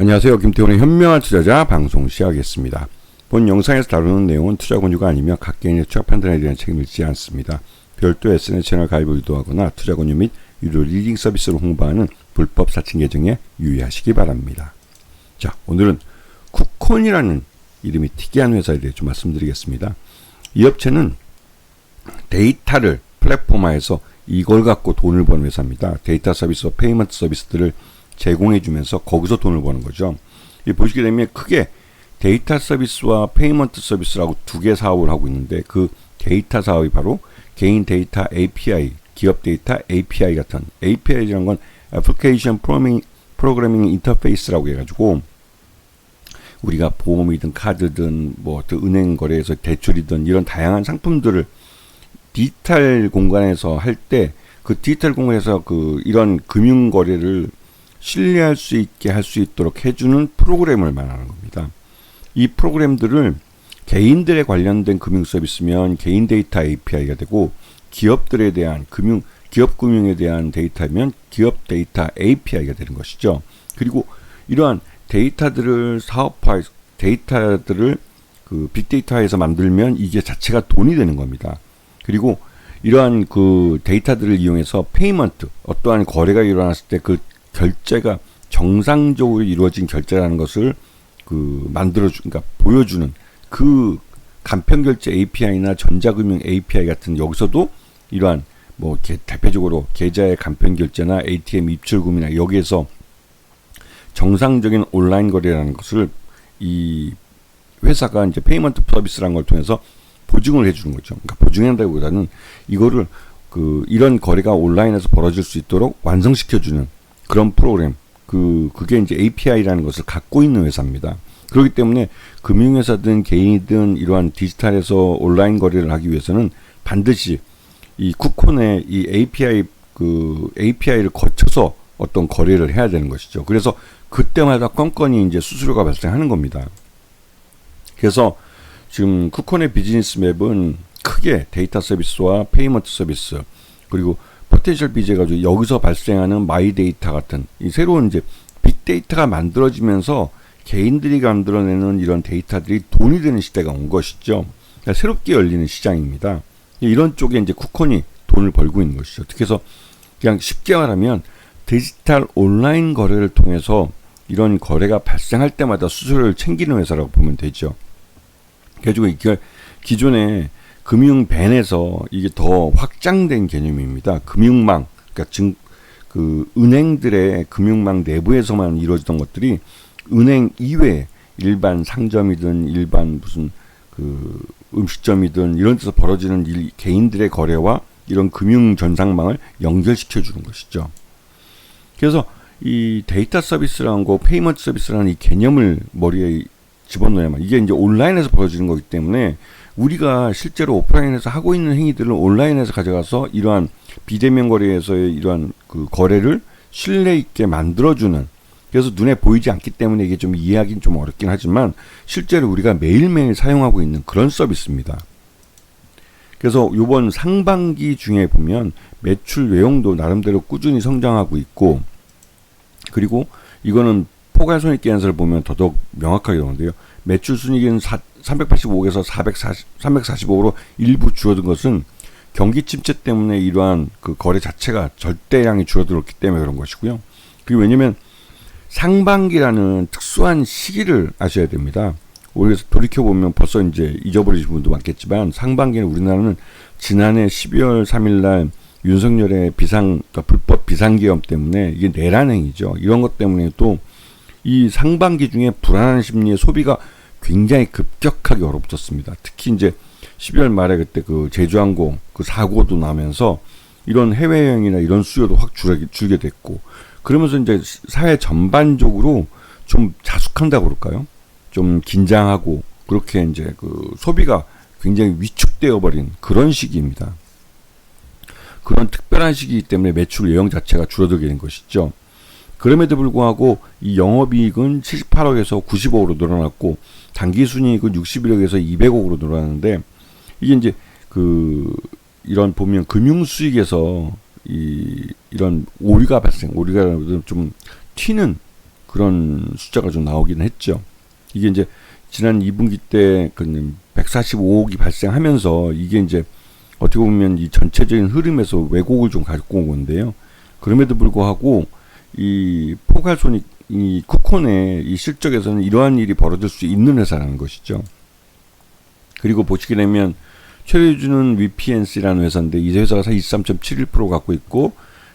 안녕하세요. 김태훈의 현명한 투자자 방송 시작하겠습니다. 본 영상에서 다루는 내용은 투자 권유가 아니며 각 개인의 투자 판단에 대한 책임을 지지 않습니다. 별도 SNS 채널 가입을 유도하거나 투자 권유 및 유료 리딩 서비스를 홍보하는 불법 사칭 계정에 유의하시기 바랍니다. 자, 오늘은 쿠콘이라는 이름이 특이한 회사에 대해 좀 말씀드리겠습니다. 이 업체는 데이터를 플랫폼화해서 이걸 갖고 돈을 버는 회사입니다. 데이터 서비스와 페이먼트 서비스들을 제공해 주면서 거기서 돈을 버는 거죠. 이 보시게 되면 크게 데이터 서비스와 페이먼트 서비스라고 두 개 사업을 하고 있는데 그 데이터 사업이 바로 개인 데이터 API, 기업 데이터 API 같은 API라는 건 애플리케이션 프로그래밍, 프로그래밍 인터페이스라고 해가지고 우리가 보험이든 카드든 뭐 은행 거래에서 대출이든 이런 다양한 상품들을 디지털 공간에서 할 때 그 디지털 공간에서 그 이런 금융 거래를 신뢰할 수 있게 할 수 있도록 해주는 프로그램을 말하는 겁니다. 이 프로그램들을 개인들에 관련된 금융 서비스면 개인 데이터 API가 되고 기업들에 대한 금융 기업 금융에 대한 데이터면 기업 데이터 API가 되는 것이죠. 그리고 이러한 데이터들을 사업화 데이터들을 그 빅데이터에서 만들면 이게 자체가 돈이 되는 겁니다. 그리고 이러한 그 데이터들을 이용해서 페이먼트 어떠한 거래가 일어났을 때 그 결제가 정상적으로 이루어진 결제라는 것을 그 만들어 주 그러니까 보여주는 그 간편 결제 API나 전자금융 API 같은 여기서도 이러한 뭐 대표적으로 계좌의 간편 결제나 ATM 입출금이나 여기에서 정상적인 온라인 거래라는 것을 이 회사가 이제 페이먼트 서비스라는 걸 통해서 보증을 해주는 거죠. 그러니까 보증한다기보다는 이거를 그 이런 거래가 온라인에서 벌어질 수 있도록 완성시켜주는 그런 프로그램. 그 그게 이제 API라는 것을 갖고 있는 회사입니다. 그렇기 때문에 금융회사든 개인이든 이러한 디지털에서 온라인 거래를 하기 위해서는 반드시 이 쿠폰의 이 API 그 API를 거쳐서 어떤 거래를 해야 되는 것이죠. 그래서 그때마다 건건이 이제 수수료가 발생하는 겁니다. 그래서 지금 쿠콘의 비즈니스 맵은 크게 데이터 서비스와 페이먼트 서비스 그리고 포텐셜 비즈 가지고 여기서 발생하는 마이 데이터 같은 이 새로운 이제 빅데이터가 만들어지면서 개인들이 만들어내는 이런 데이터들이 돈이 되는 시대가 온 것이죠. 그러니까 새롭게 열리는 시장입니다. 이런 쪽에 이제 쿠콘이 돈을 벌고 있는 것이죠. 그래서 그냥 쉽게 말하면 디지털 온라인 거래를 통해서 이런 거래가 발생할 때마다 수수료를 챙기는 회사라고 보면 되죠. 그래가지고 이게 기존에 금융 밴에서 이게 더 확장된 개념입니다. 금융망, 그러니까 증, 그 은행들의 금융망 내부에서만 이루어지던 것들이 은행 이외 일반 상점이든 일반 무슨 그 음식점이든 이런 데서 벌어지는 일, 개인들의 거래와 이런 금융 전상망을 연결시켜 주는 것이죠. 그래서 이 데이터 서비스라는 거, 페이먼트 서비스라는 이 개념을 머리에 집어넣어야만 이게 이제 온라인에서 벌어지는 거기 때문에 우리가 실제로 오프라인에서 하고 있는 행위들을 온라인에서 가져가서 이러한 비대면 거래에서의 이러한 그 거래를 신뢰 있게 만들어주는 그래서 눈에 보이지 않기 때문에 이게 좀 이해하기는 좀 어렵긴 하지만 실제로 우리가 매일매일 사용하고 있는 그런 서비스입니다. 그래서 이번 상반기 중에 보면 매출 외용도 나름대로 꾸준히 성장하고 있고 그리고 이거는 포괄 손익 계산서를 보면 더더욱 명확하게 나오는데요. 매출 순이익은 385억에서 440, 345억으로 일부 줄어든 것은 경기 침체 때문에 이러한 그 거래 자체가 절대량이 줄어들었기 때문에 그런 것이고요. 그리고 왜냐면 상반기라는 특수한 시기를 아셔야 됩니다. 올해서 돌이켜보면 벌써 이제 잊어버리신 분도 많겠지만 상반기는 우리나라는 지난해 12월 3일 날 윤석열의 비상, 그러니까 불법 비상기업 때문에 이게 내란행위죠. 이런 것 때문에 또 이 상반기 중에 불안한 심리의 소비가 굉장히 급격하게 얼어붙었습니다. 특히 이제 12월 말에 그때 그 제주항공 그 사고도 나면서 이런 해외여행이나 이런 수요도 확 줄게, 됐고 그러면서 이제 사회 전반적으로 좀 자숙한다고 그럴까요? 좀 긴장하고 그렇게 이제 그 소비가 굉장히 위축되어 버린 그런 시기입니다. 그런 특별한 시기이기 때문에 매출 예형 자체가 줄어들게 된 것이죠. 그럼에도 불구하고 이 영업이익은 78억에서 90억으로 늘어났고 단기 순이익은 61억에서 200억으로 늘어났는데 이게 이제 그 이런 보면 금융 수익에서 이 이런 오류가 발생, 오류가 좀 튀는 그런 숫자가 좀 나오긴 했죠. 이게 이제 지난 2분기 때 그 145억이 발생하면서 이게 이제 어떻게 보면 이 전체적인 흐름에서 왜곡을 좀 가지고 온 건데요. 그럼에도 불구하고 이 포괄손익 이 쿠콘의 이 실적에서는 이러한 일이 벌어질 수 있는 회사라는 것이죠. 그리고 보시게 되면 최대주는 VPNC라는 회사인데 이 회사가 23.71% 갖고 있고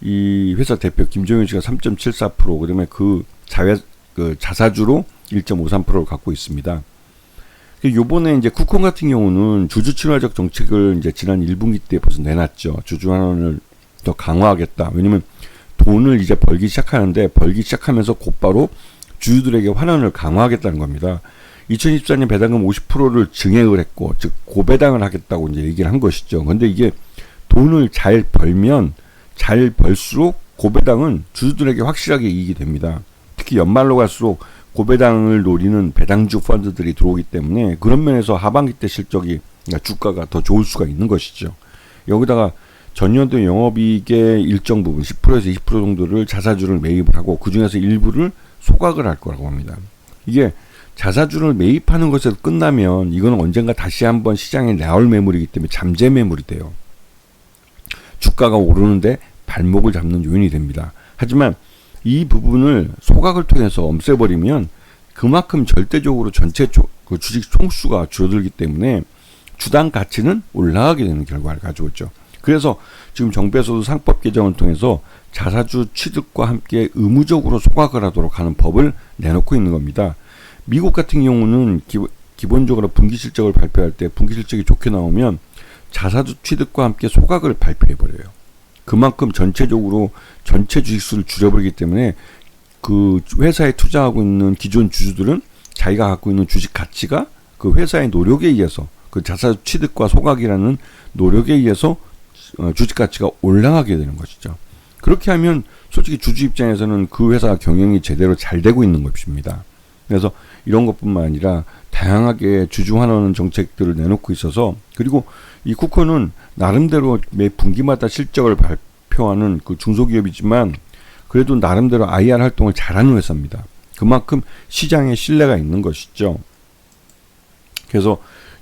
이 회사 대표 김종현 씨가 3.74% 그다음에 그 자회 그 자사주로 1.53%를 갖고 있습니다. 그 요번에 이제 쿠콘 같은 경우는 주주 친화적 정책을 이제 지난 1분기 때 벌써 내놨죠. 주주 환원을 더 강화하겠다. 왜냐면 돈을 이제 벌기 시작하는데 벌기 시작하면서 곧바로 주주들에게 환원을 강화하겠다는 겁니다. 2024년 배당금 50%를 증액을 했고, 즉 고배당을 하겠다고 이제 얘기를 한 것이죠. 근데 이게 돈을 잘 벌면 잘 벌수록 고배당은 주주들에게 확실하게 이익이 됩니다. 특히 연말로 갈수록 고배당을 노리는 배당주 펀드들이 들어오기 때문에 그런 면에서 하반기 때 실적이 그러니까 주가가 더 좋을 수가 있는 것이죠. 여기다가 전년도 영업이익의 일정 부분 10%에서 20% 정도를 자사주를 매입을 하고 그 중에서 일부를 소각을 할 거라고 합니다. 이게 자사주를 매입하는 것에서 끝나면 이건 언젠가 다시 한번 시장에 나올 매물이기 때문에 잠재 매물이 돼요. 주가가 오르는데 발목을 잡는 요인이 됩니다. 하지만 이 부분을 소각을 통해서 없애버리면 그만큼 절대적으로 전체 조, 그 주식 총수가 줄어들기 때문에 주당 가치는 올라가게 되는 결과를 가져오죠. 그래서 지금 정부에서도 상법 개정을 통해서 자사주 취득과 함께 의무적으로 소각을 하도록 하는 법을 내놓고 있는 겁니다. 미국 같은 경우는 기, 기본적으로 분기 실적을 발표할 때 분기 실적이 좋게 나오면 자사주 취득과 함께 소각을 발표해 버려요. 그만큼 전체적으로 전체 주식수를 줄여버리기 때문에 그 회사에 투자하고 있는 기존 주주들은 자기가 갖고 있는 주식 가치가 그 회사의 노력에 의해서 그 자사 취득과 소각이라는 노력에 의해서 어, 주식 가치가 올라가게 되는 것이죠. 그렇게 하면 솔직히 주주 입장에서는 그 회사 경영이 제대로 잘 되고 있는 것입니다. 그래서 이런 것뿐만 아니라 다양하게 주주 환원 정책들을 내놓고 있어서 그리고 이 쿠커는 나름대로 매 분기마다 실적을 발표하는 그 중소기업이지만 그래도 나름대로 IR 활동을 잘하는 회사입니다. 그만큼 시장에 신뢰가 있는 것이죠. 그래서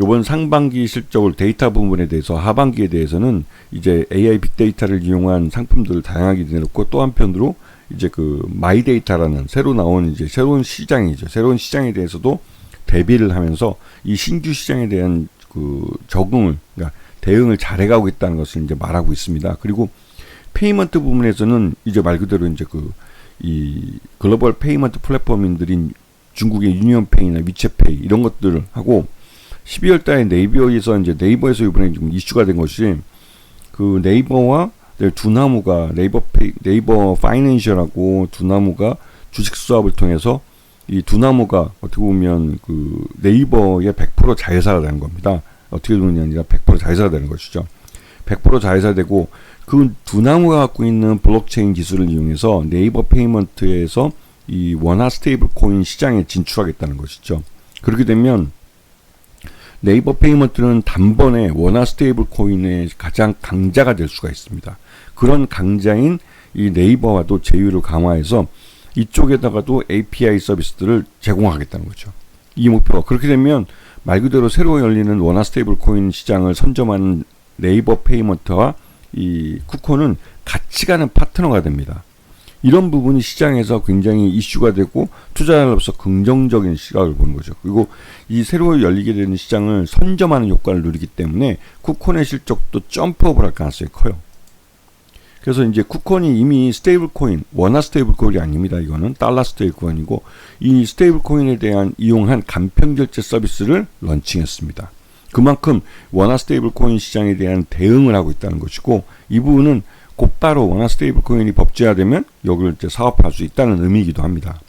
이번 상반기 실적을 데이터 부분에 대해서 하반기에 대해서는 이제 AI 빅데이터를 이용한 상품들을 다양하게 내놓고 또 한편으로 이제 그 마이데이터라는 새로 나온 이제 새로운 시장이죠. 새로운 시장에 대해서도 대비를 하면서 이 신규 시장에 대한 그 적응을 그러니까 대응을 잘해가고 있다는 것을 이제 말하고 있습니다. 그리고 페이먼트 부분에서는 이제 말 그대로 이제 그 이 글로벌 페이먼트 플랫폼인들인 중국의 유니온페이나 위챗페이 이런 것들을 하고 12월 달에 네이버에서 이제 네이버에서 이번에 좀 이슈가 된 것이 그 네이버와 두나무가 네이버 페이, 네이버 파이낸셜하고 두나무가 주식 수합을 통해서 이 두나무가 어떻게 보면 그 네이버의 100% 자회사가 되는 겁니다. 어떻게 보면 아니라 100% 자회사가 되는 것이죠. 100% 자회사 되고 그 두나무가 갖고 있는 블록체인 기술을 이용해서 네이버 페이먼트에서 이 원화 스테이블 코인 시장에 진출하겠다는 것이죠. 그렇게 되면 네이버 페이먼트는 단번에 원화 스테이블 코인의 가장 강자가 될 수가 있습니다. 그런 강자인 이 네이버와도 제휴를 강화해서 이쪽에다가도 API 서비스들을 제공하겠다는 거죠. 이 목표가 그렇게 되면 말 그대로 새로 열리는 원화 스테이블 코인 시장을 선점하는 네이버 페이먼트와 이 쿠콘은 같이 가는 파트너가 됩니다. 이런 부분이 시장에서 굉장히 이슈가 되고 투자자로서 긍정적인 시각을 보는 거죠. 그리고 이 새로 열리게 되는 시장을 선점하는 효과를 누리기 때문에 쿠콘의 실적도 점프업을 할 가능성이 커요. 그래서 이제 쿠콘이 이미 스테이블 코인, 원화 스테이블 코인이 아닙니다. 이거는 달러 스테이블 코인이고 이 스테이블 코인에 대한 이용한 간편 결제 서비스를 런칭했습니다. 그만큼 원화 스테이블 코인 시장에 대한 대응을 하고 있다는 것이고 이 부분은 곧바로 원화 스테이블 코인이 법제화되면 여기를 이제 사업할 수 있다는 의미이기도 합니다.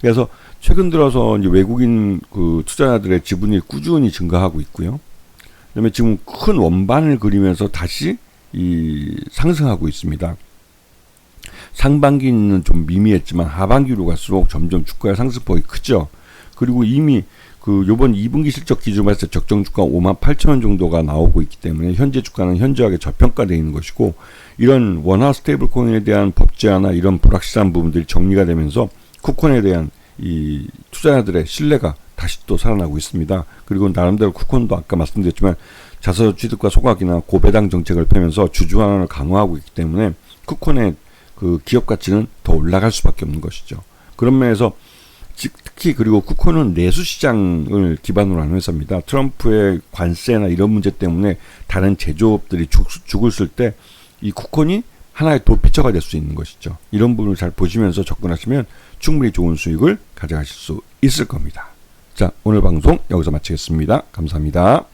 그래서 최근 들어서 이제 외국인 그 투자자들의 지분이 꾸준히 증가하고 있고요. 그다음에 지금 큰 원반을 그리면서 다시 이 상승하고 있습니다. 상반기는 좀 미미했지만 하반기로 갈수록 점점 주가의 상승폭이 크죠. 그리고 이미 그 요번 2분기 실적 기준으로 때 적정 주가 5만 8천 원 정도가 나오고 있기 때문에 현재 주가는 현저하게 저평가되어 있는 것이고 이런 원화 스테이블 코인에 대한 법제화나 이런 불확실한 부분들이 정리가 되면서 쿠콘에 대한 이 투자자들의 신뢰가 다시 또 살아나고 있습니다. 그리고 나름대로 쿠콘도 아까 말씀드렸지만 자서 취득과 소각이나 고배당 정책을 펴면서 주주 환원을 강화하고 있기 때문에 쿠콘의 그 기업 가치는 더 올라갈 수밖에 없는 것이죠. 그런 면에서 즉- 특히 그리고 쿠콘은 내수 시장을 기반으로 하는 회사입니다. 트럼프의 관세나 이런 문제 때문에 다른 제조업들이 죽, 쓸때이 쿠콘이 하나의 도피처가 될 수 있는 것이죠. 이런 부분을 잘 보시면서 접근하시면 충분히 좋은 수익을 가져가실 수 있을 겁니다. 자, 오늘 방송 여기서 마치겠습니다. 감사합니다.